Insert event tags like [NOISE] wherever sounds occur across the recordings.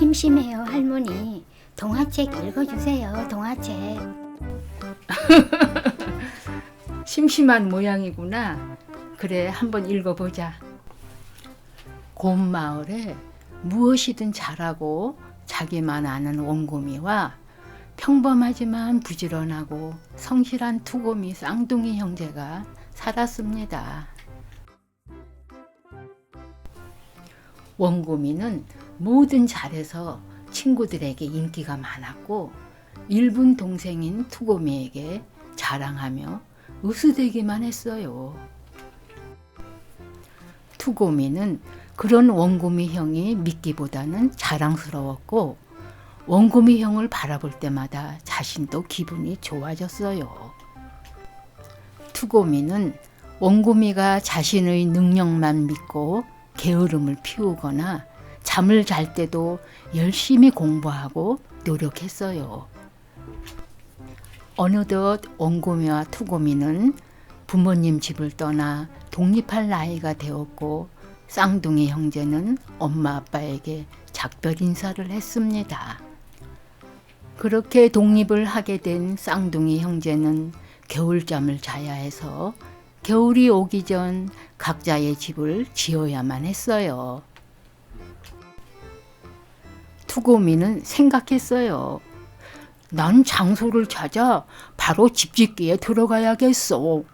심심해요, 할머니. 동화책 읽어주세요, 동화책. [LAUGHS] 심심한 모양이구나. 그래, 한번 읽어보자. 곰 마을에 무엇이든 잘하고 자기만 아는 원곰이와 평범하지만 부지런하고 성실한 투곰이 쌍둥이 형제가 살았습니다. 원곰이는 뭐든 잘해서 친구들에게 인기가 많았고 일본 동생인 투곰이에게 자랑하며 으스대기만 했어요. 투곰이는 그런 원곰이 형이 믿기보다는 자랑스러웠고 원곰이 형을 바라볼 때마다 자신도 기분이 좋아졌어요. 투곰이는 원곰이가 자신의 능력만 믿고 게으름을 피우거나 잠을 잘 때도 열심히 공부하고 노력했어요. 어느덧 원곰이와 투곰이는 부모님 집을 떠나 독립할 나이가 되었고 쌍둥이 형제는 엄마 아빠에게 작별 인사를 했습니다. 그렇게 독립을 하게 된 쌍둥이 형제는 겨울잠을 자야 해서 겨울이 오기 전 각자의 집을 지어야만 했어요. 투고미는 생각했어요. 난 장소를 찾아 바로 집 짓기에 들어가야겠어.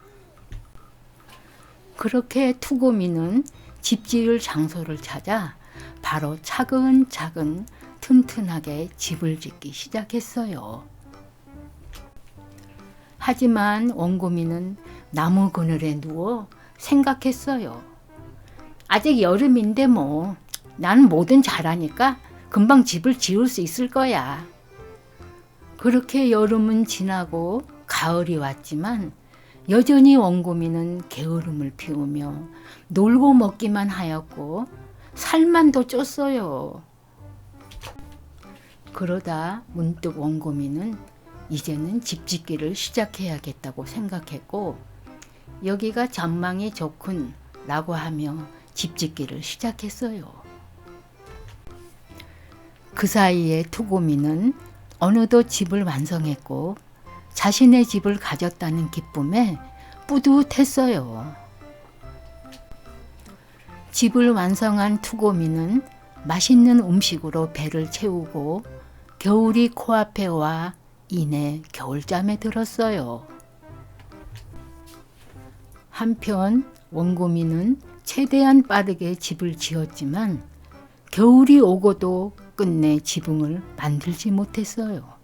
그렇게 투고미는 집 지을 장소를 찾아 바로 차근차근 튼튼하게 집을 짓기 시작했어요. 하지만 원고미는 나무 그늘에 누워 생각했어요. 아직 여름인데 뭐, 난 뭐든 잘하니까 금방 집을 지을 수 있을 거야. 그렇게 여름은 지나고 가을이 왔지만 여전히 원고미는 게으름을 피우며 놀고 먹기만 하였고 살만 더 쪘어요. 그러다 문득 원고미는 이제는 집 짓기를 시작해야겠다고 생각했고 여기가 전망이 좋군 라고 하며 집 짓기를 시작했어요. 그 사이에 투고미는 어느덧 집을 완성했고 자신의 집을 가졌다는 기쁨에 뿌듯했어요. 집을 완성한 투고미는 맛있는 음식으로 배를 채우고 겨울이 코앞에 와 이내 겨울잠에 들었어요. 한편 원고미는 최대한 빠르게 집을 지었지만 겨울이 오고도 끝내 지붕을 만들지 못했어요.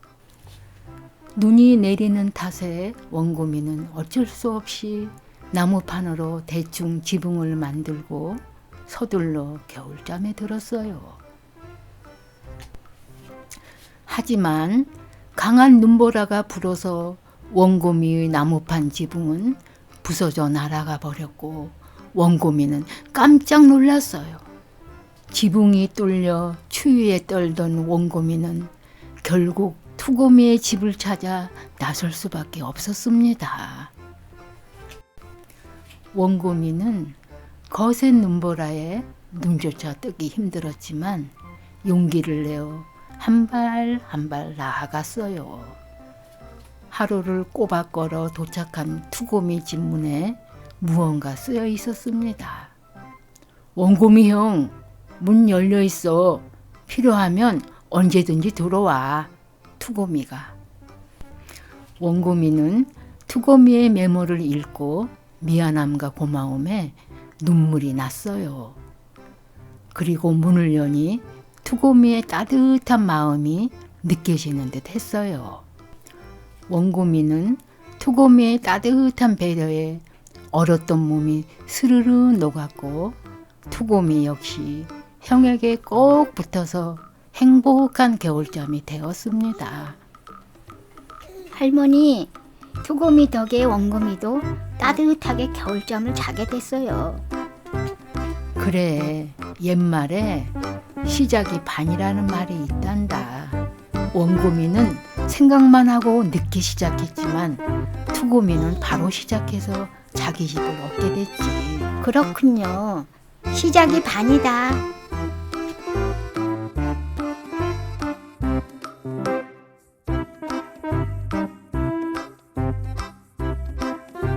눈이 내리는 탓에 원고미는 어쩔 수 없이 나무판으로 대충 지붕을 만들고 서둘러 겨울잠에 들었어요. 하지만 강한 눈보라가 불어서 원고미의 나무판 지붕은 부서져 날아가 버렸고 원고미는 깜짝 놀랐어요. 지붕이 뚫려 추위에 떨던 원고미는 결국 투고미의 집을 찾아 나설 수밖에 없었습니다. 원고미는 거센 눈보라에 눈조차 뜨기 힘들었지만 용기를 내어 한 발 한 발 나아갔어요. 하루를 꼬박 걸어 도착한 투고미 집 문에 무언가 쓰여 있었습니다. 원고미 형, 문 열려 있어. 필요하면 언제든지 들어와. 투고미가. 원고미는 투고미의 메모를 읽고 미안함과 고마움에 눈물이 났어요. 그리고 문을 여니 투고미의 따뜻한 마음이 느껴지는 듯 했어요. 원고미는 투고미의 따뜻한 배려에 얼었던 몸이 스르르 녹았고 투고미 역시 형에게 꼭 붙어서 행복한 겨울잠이 되었습니다. 할머니, 투고미 덕에 원고미도 따뜻하게 겨울잠을 자게 됐어요. 그래, 옛말에 시작이 반이라는 말이 있단다. 원고미는 생각만 하고 늦게 시작했지만 투고미는 바로 시작해서 자기 집을 얻게 됐지. 그렇군요. 시작이 반이다.